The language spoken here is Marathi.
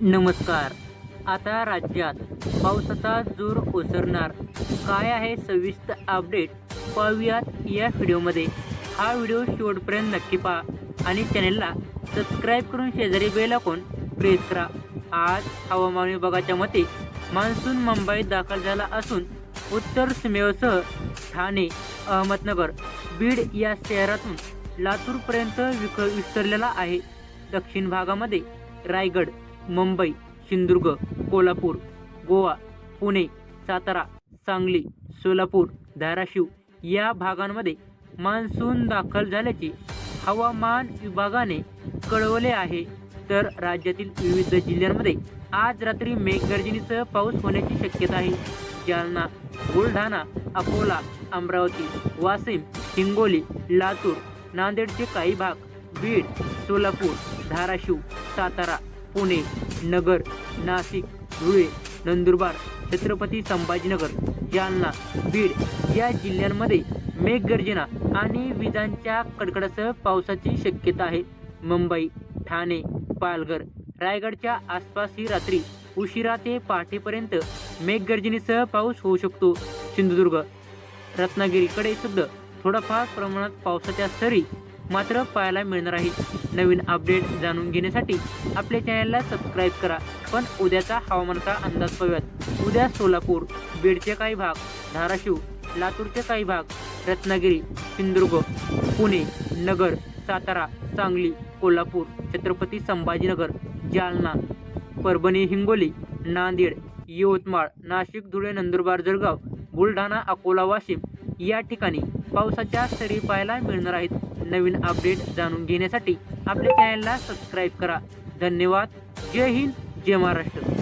नमस्कार. आता राज्यात पावसाचा जोर ओसरणार. काय आहे सविस्तर अपडेट पाहूयात या व्हिडिओमध्ये. हा व्हिडिओ शेवटपर्यंत नक्की पहा आणि चॅनेलला सबस्क्राईब करून शेजारी बेल आयकॉन प्रेस करा. आज हवामान विभागाच्या मते मान्सून मुंबईत दाखल झाला असून उत्तर सीमेसह ठाणे अहमदनगर बीड या शहरातून लातूरपर्यंत विक विसरलेला आहे. दक्षिण भागामध्ये रायगड मुंबई सिंधुदुर्ग कोल्हापूर गोवा पुणे सातारा सांगली सोलापूर धाराशिव या भागांमध्ये मान्सून दाखल झाल्याचे हवामान विभागाने कळवले आहे. तर राज्यातील विविध जिल्ह्यांमध्ये आज रात्री मेघगर्जनेसह पाऊस होण्याची शक्यता आहे. जालना बुलढाणा अकोला अमरावती वाशिम हिंगोली लातूर नांदेडचे काही भाग बीड सोलापूर धाराशिव सातारा पुणे नगर नाशिक धुळे नंदुरबार छत्रपती संभाजीनगर जालना बीड या जिल्ह्यांमध्ये मेघगर्जना आणि विजांच्या कडकडासह पावसाची शक्यता आहे. मुंबई ठाणे पालघर रायगडच्या आसपास ही रात्री उशिरा ते पहाटेपर्यंत मेघगर्जनेसह पाऊस होऊ शकतो. सिंधुदुर्ग रत्नागिरीकडे सुद्धा थोडाफार प्रमाणात पावसाच्या सरी मात्र पाहायला मिळणार आहे. नवीन अपडेट जाणून घेण्यासाठी आपल्या चॅनलला सबस्क्राईब करा. पण उद्याचा हवामानाचा अंदाज पाहूयात. उद्या सोलापूर बीडचे काही भाग धाराशिव लातूरचे काही भाग रत्नागिरी सिंधुदुर्ग पुणे नगर सातारा सांगली कोल्हापूर छत्रपती संभाजीनगर जालना परभणी हिंगोली नांदेड यवतमाळ नाशिक धुळे नंदुरबार जळगाव बुलढाणा अकोला वाशिम या ठिकाणी पावसाच्या सरी पाहायला मिळणार आहेत. नवीन अपडेट जाणून घेण्यासाठी आपल्या चॅनलला सबस्क्राईब करा. धन्यवाद. जय हिंद. जय महाराष्ट्र.